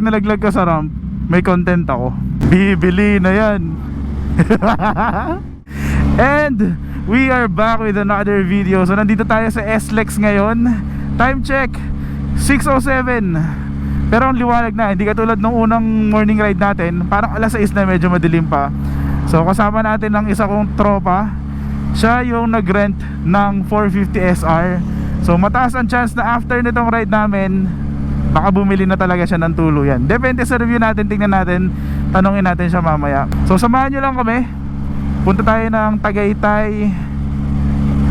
pag nalaglag ka sa ramp, may content ako. Bibili na yan. And we are back with another video. So nandito tayo sa SLEX ngayon. Time check 6:07. Pero ang liwanag na, hindi katulad nung unang morning ride natin. Parang alas 6 na medyo madilim pa. So kasama natin ang isa kong tropa. Siya yung nag-rent ng 450 SR. So mataas ang chance na after nitong ride namin, baka bumili na talaga siya ng tuluyan. Depende sa review natin, tingnan natin, tanongin natin siya mamaya. So samahan nyo lang kami. Punta tayo ng Tagaytay.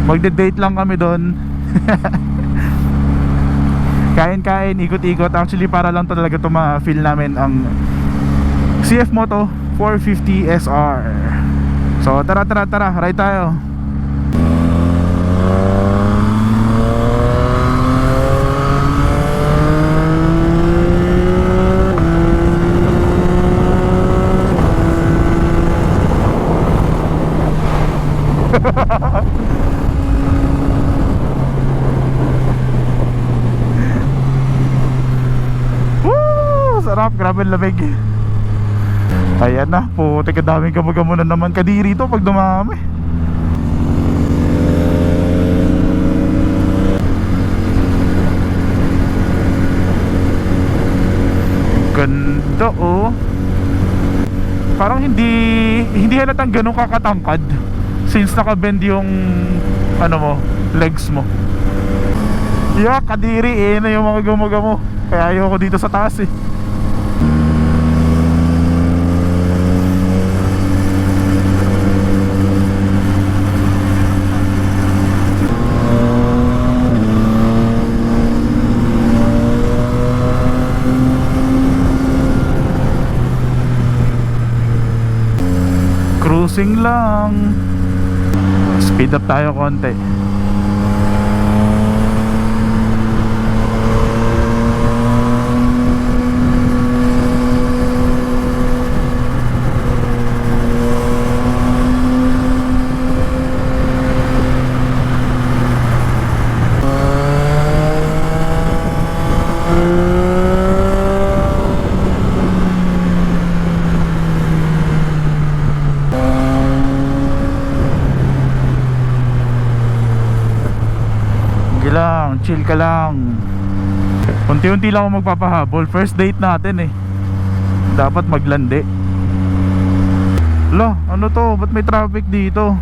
Magde-date lang kami doon. Kain-kain, ikot-ikot. Actually para lang talaga ito ma-feel namin ang CF Moto 450 SR. So tara tara tara, ride tayo. Woo! Sarap, grabe ang lamig. Ayan na, puti ka daming gamagamo na naman kadiri to pag dumami. Ganda oh. Parang hindi hindi halatang ganun kakatangkad since nakabend yung ano mo, legs mo. Yeah, kadiri eh na yung mga gumagamo. Kaya ayoko dito sa taas eh. Cruising lang. Speed up tayo konti. Sige lang, chill ka lang. Unti-unti lang ako magpapahabol. First date natin eh. Dapat maglandi. Lo, ano to? Ba't may traffic dito?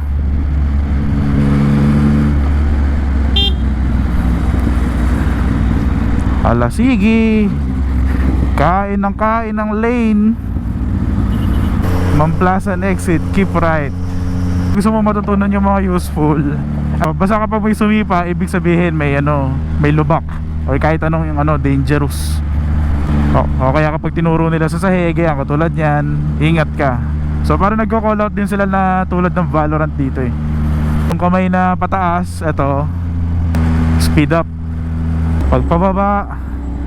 Ala, sige. Kain ng kain ng lane. Mamplasan exit, keep right. Gusto mo matutunan yung mga useful. Uh, basta kapag may sumipa, ibig sabihin may ano, may lubak or kahit anong yung ano, dangerous. O, o kaya kapag tinuro nila sa sahig, yan, katulad niyan, ingat ka. So parang nagko-call out din sila na tulad ng Valorant dito eh. Yung kamay na pataas, eto, speed up. Pag pababa,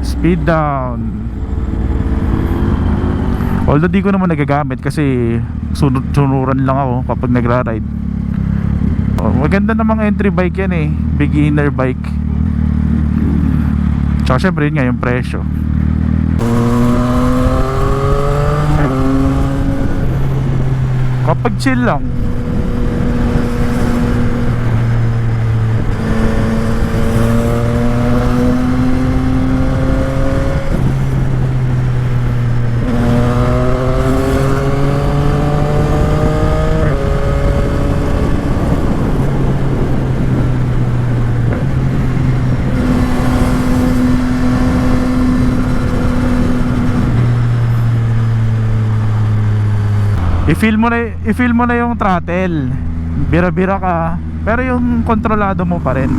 speed down. Although di ko naman nagagamit kasi sunod sunuran lang ako kapag nagra-ride. Oh, maganda namang entry bike yan eh. Beginner bike. Tsaka syempre yun nga yung presyo. Kapag chill lang. I-feel mo na i-feel mo na yung throttle. Bira-bira ka, pero yung kontrolado mo pa rin.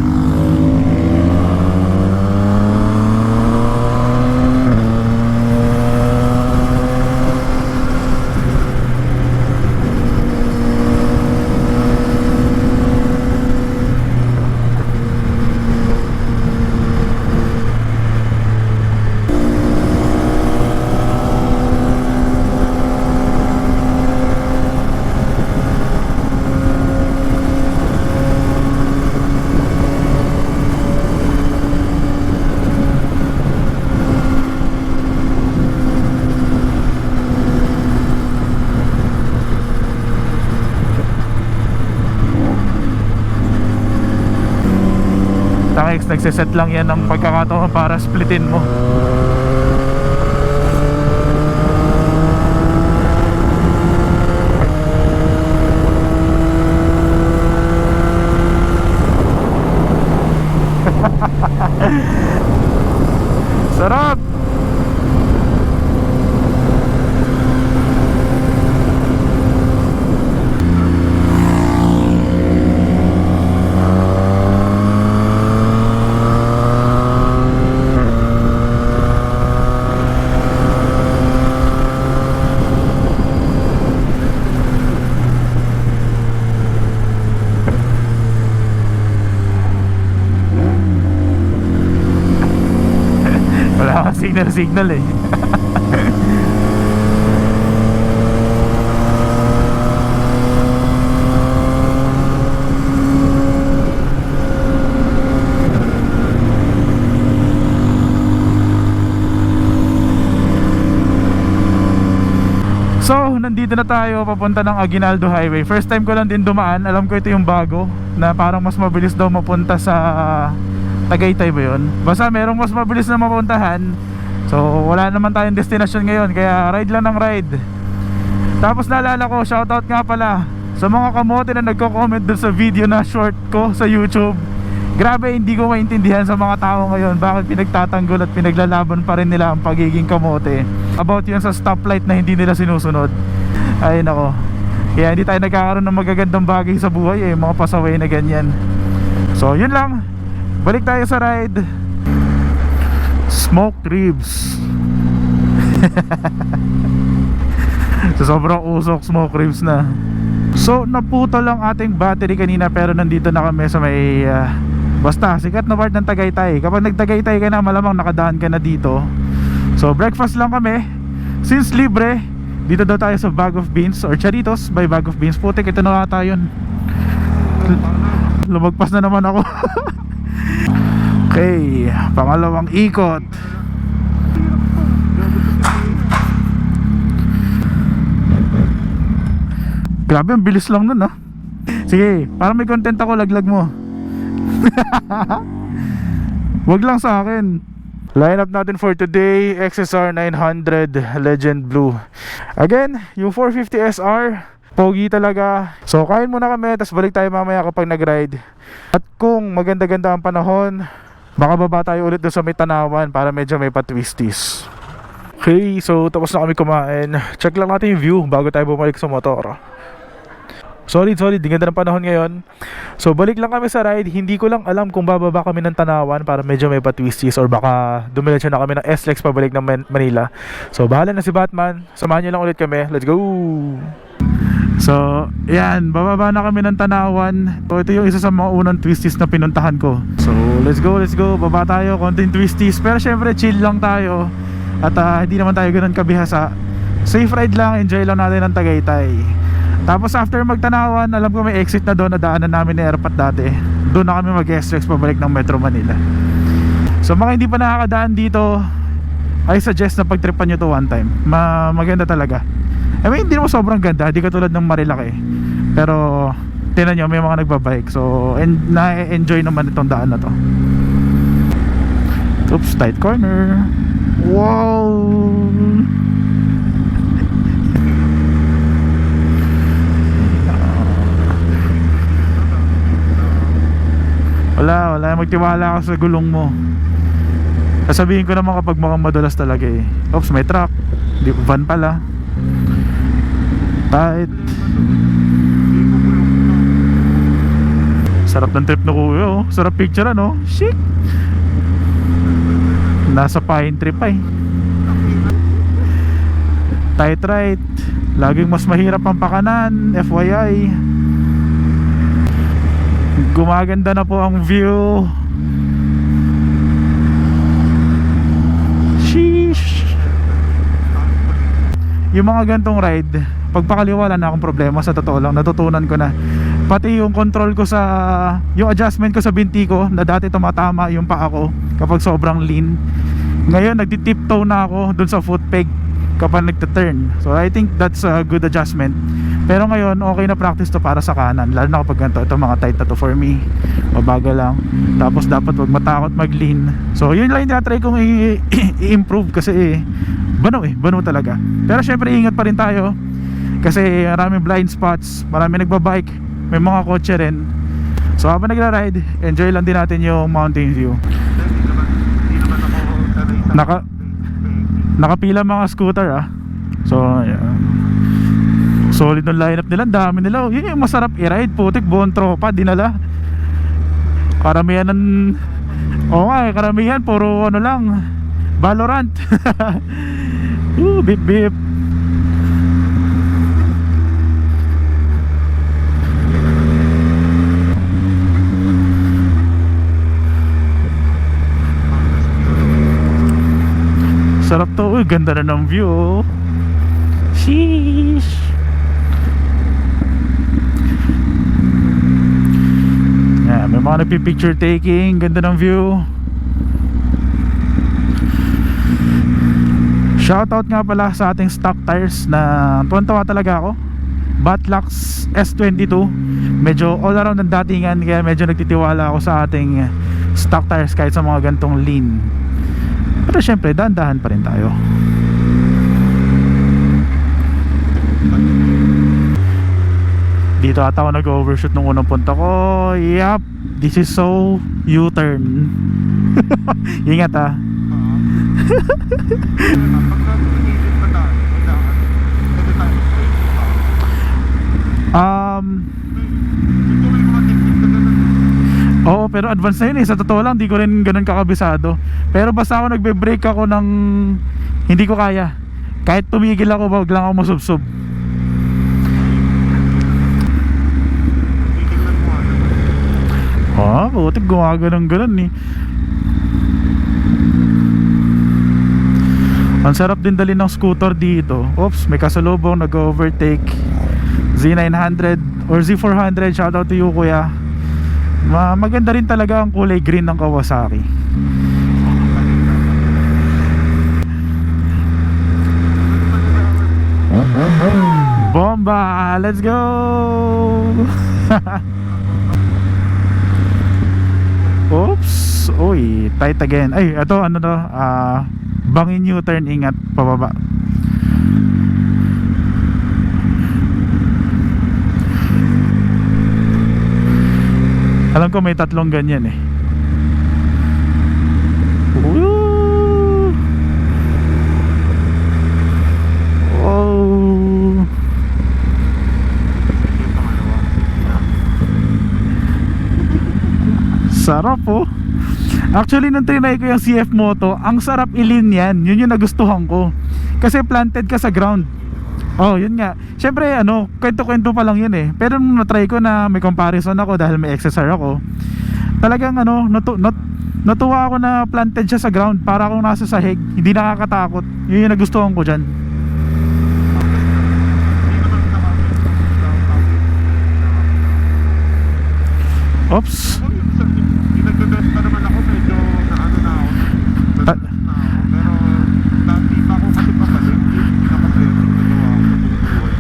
Nagsiset lang yan ng pagkakataon para splitin mo Sarap! Kang signal eh So, nandito na tayo papunta ng Aguinaldo Highway. First time ko lang din dumaan. Alam ko ito yung bago na parang mas mabilis daw mapunta sa Tagaytay ba yun? Basta merong mas mabilis na mapuntahan. So, wala naman tayong destination ngayon. Kaya ride lang ng ride. Tapos naalala ko, shoutout nga pala sa mga kamote na nagko-comment dun sa video na short ko sa YouTube. Grabe, hindi ko maintindihan sa mga tao ngayon bakit pinagtatanggol at pinaglalaban pa rin nila ang pagiging kamote. About yun sa stoplight na hindi nila sinusunod. Ay nako. Kaya hindi tayo nagkakaroon ng magagandang bagay sa buhay eh, mga pasaway na ganyan. So, yun lang. Balik tayo sa ride. Smoked ribs. so sobrang usok smoke ribs na. So naputo lang ating battery kanina pero nandito na kami sa may ah, Basta sikat na part ng Tagaytay. Kapag nagtagaytay ka na malamang nakadaan ka na dito. So breakfast lang kami. Since libre Dito daw tayo sa Bag of Beans Or Charitos. By Bag of Beans Putik ito na ata yun Lumagpas na naman ako Okay Pangalawang ikot Grabe, ang bilis lang nun ah. Sige, para may content ako, laglag mo. Wag lang sa akin. Lineup natin for today, XSR 900 Legend Blue. Again, yung 450 SR, pogi talaga. So, kain muna kami, tapos balik tayo mamaya kapag nag-ride. At kung maganda-ganda ang panahon, baka baba tayo ulit doon sa may tanawan para medyo may patwisties. Okay, so tapos na kami kumain. Check lang natin yung view bago tayo bumalik sa motor. Solid, solid. Di ganda ng panahon ngayon. So, balik lang kami sa ride. Hindi ko lang alam kung bababa kami ng Tanawan para medyo may patwisties or baka dumiretso na kami ng SLEX pabalik ng Man- Manila. So, bahala na si Batman. Samahan niyo lang ulit kami. Let's go! So, yan. Bababa na kami ng Tanawan. So, ito yung isa sa mga unang twisties na pinuntahan ko. So, let's go, let's go. Baba tayo. Konting twisties. Pero syempre, chill lang tayo. At ah, hindi naman tayo ganun kabihasa. Safe ride lang. Enjoy lang natin ang Tagaytay. Tapos after magtanawan, alam ko may exit na doon na daanan namin ni Airpat dati. Doon na kami mag-SRX pabalik ng Metro Manila. So mga hindi pa nakakadaan dito, I suggest na pagtripan nyo to one time. Ma maganda talaga. I mean, hindi naman sobrang ganda, hindi katulad ng Marilaki. Pero tinan nyo, may mga nagbabike. So, en na-enjoy naman itong daan na to. Oops, tight corner. Wow! Wala, wala. Magtiwala ka sa gulong mo. Sasabihin ko naman kapag mukhang madulas talaga eh. Oops, may truck. Van pala. Tight. Sarap ng trip na kuya oh. Sarap picture ano. Chic. Nasa pine trip ay. Tight right. Laging mas mahirap ang pakanan. FYI. Gumaganda na po ang view. Sheesh. Yung mga gantong ride, pagpakaliwa wala na akong problema sa totoo lang, natutunan ko na. Pati yung control ko sa yung adjustment ko sa binti ko na dati tumatama yung paa ko kapag sobrang lean. Ngayon nagtitiptoe na ako dun sa foot peg kapag nagte-turn. So I think that's a good adjustment. Pero ngayon, okay na practice to para sa kanan. Lalo na kapag ganito, ito mga tight na to for me. Mabagal lang. Tapos dapat wag matakot mag-lean. So yun lang yung try kong i-improve kasi eh, bano eh, bano talaga. Pero syempre ingat pa rin tayo. Kasi maraming blind spots, maraming nagbabike, may mga kotse rin. So habang nagra-ride, enjoy lang din natin yung mountain view. Naka- Nakapila mga scooter ah. So, ayan. Solid ng lineup nila, dami nila. Oh, Yun yung masarap i-ride, putik, buong tropa, dinala. Karamihan ng... Oo nga eh, karamihan, puro ano lang, Valorant. Ooh, bip bip. Sarap to, uy, ganda na ng view. oh. Sheesh. Yeah, may mga nagpi-picture taking, ganda ng view. Shoutout nga pala sa ating stock tires na tuwan-tawa talaga ako. Batlax S22. Medyo all around ang datingan kaya medyo nagtitiwala ako sa ating stock tires kahit sa mga gantong lean. Pero syempre, dahan-dahan pa rin tayo. Dito ata ako nag-overshoot nung unang punta ko. Yup, this is so U-turn. Ingat ah. Pagka tumigil pa tayo, kailangan, pwede tayo straight pa. Um, Ito may mga technique na ganun. Oo, pero advance na yun eh. Sa totoo lang, di ko rin ganun kakabisado. Pero basta ako nagbe-break ako ng hindi ko kaya. Kahit tumigil ako, wag lang ako masubsob. Mo ano. Ah, butik gumagano'n ganun eh. Ang sarap din dali ng scooter dito. Oops, may kasalubong nag-overtake. Z900 or Z400, shoutout to you kuya. Ma maganda rin talaga ang kulay green ng Kawasaki. Bomba! Let's go! Oops! Uy, tight again. Ay, ito ano to? Ah, bangin U-turn, ingat pababa. Alam ko may tatlong ganyan eh. Woo! Sarap oh. Actually, nung trinay ko yung CF Moto, ang sarap ilin yan. Yun yung nagustuhan ko. Kasi planted ka sa ground. Oh, yun nga. Siyempre, ano, kwento-kwento pa lang yun eh. Pero nung natry ko na may comparison ako dahil may XSR ako, talagang ano, natu nat natuwa ako na planted siya sa ground para akong nasa sahig. Hindi nakakatakot. Yun yung nagustuhan ko dyan. Oops. Ako, yung sa- yung nagbe-best pa naman ako, medyo naano na ako. Ta- Nag- na ako. Pero, dati pa ako kasi pabalik. Yung pinaka-blessing na gawa ko sa buong buhay.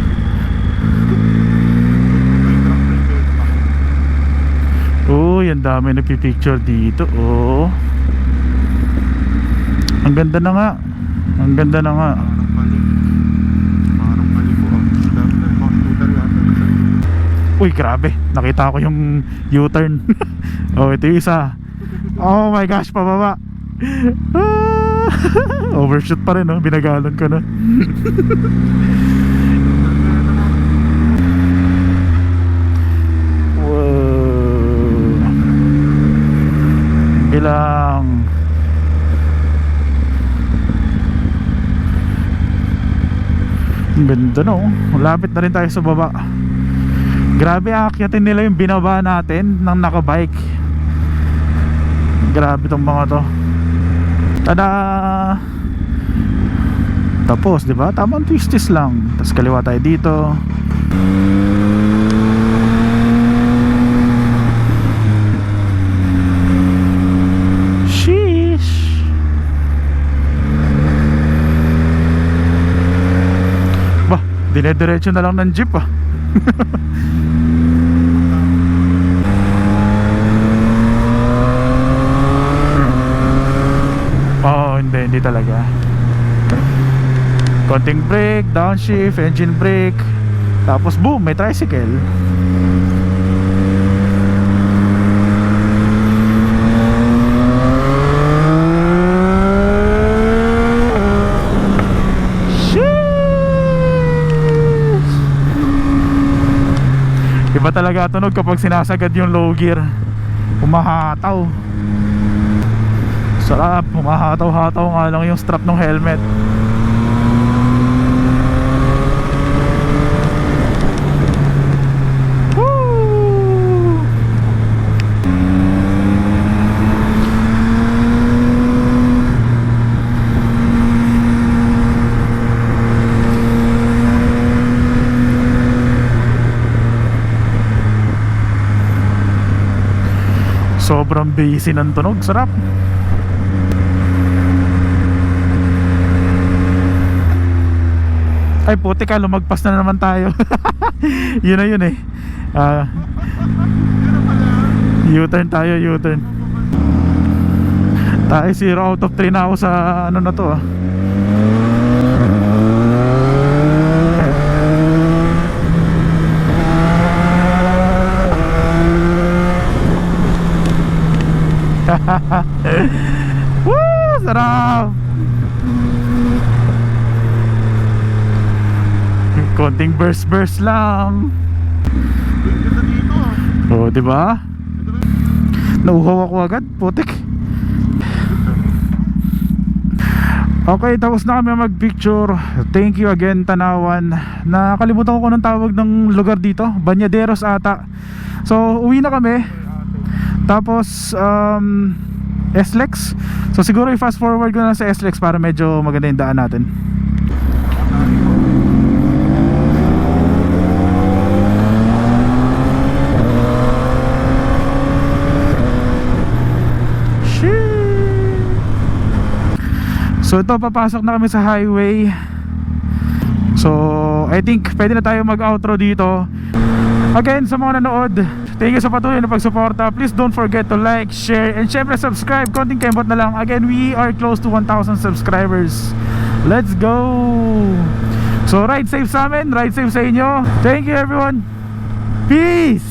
May truck na yung best ako. Uy, ang dami nagpipicture dito. Oh. Ang ganda na nga. Ang ganda na nga. Uy, grabe. Nakita ko yung U-turn. oh, ito yung isa. Oh my gosh, pababa. Ah! Overshoot pa rin, no? Binagalan ko na. Bilang. Ang ganda no. Lapit na rin tayo sa baba. Grabe aakyatin nila yung binaba natin ng nakabike. Grabe tong mga to. Tada! Tapos, 'di ba? Tamang twisties lang. Tapos kaliwa tayo dito. Sheesh. Dire-diretso na lang ng jeep ah. Oo, hindi, hindi talaga. Konting brake, downshift, engine brake. Tapos boom, may tricycle. Sheesh! Iba talaga tunog kapag sinasagad yung low gear. Humahataw. Sarap, humahataw-hataw nga lang yung strap ng helmet. Sobrang busy ng tunog, sarap. Ay puti ka, lumagpas na naman tayo. yun na yun eh. Ah, U-turn tayo, U-turn. Tayo 0 out of 3 na ako sa ano na to ah. Woo! Sarap! Konting burst burst lang. Ah. Oh, 'di ba? Nauhaw ako agad, putik. Okay, tapos na kami mag-picture. Thank you again, Tanawan. Nakalimutan ko kung anong tawag ng lugar dito. Banyaderos ata. So, uwi na kami. Tapos, um, SLEX. So, siguro i-fast forward ko na sa SLEX para medyo maganda yung daan natin. So ito papasok na kami sa highway So I think pwede na tayo mag-outro dito Again sa mga nanood Thank you sa patuloy na pagsuporta. Please don't forget to like, share And syempre subscribe. Konting kembot na lang. Again we are close to 1,000 subscribers. Let's go! So ride safe sa amin. Ride safe sa inyo. Thank you everyone. Peace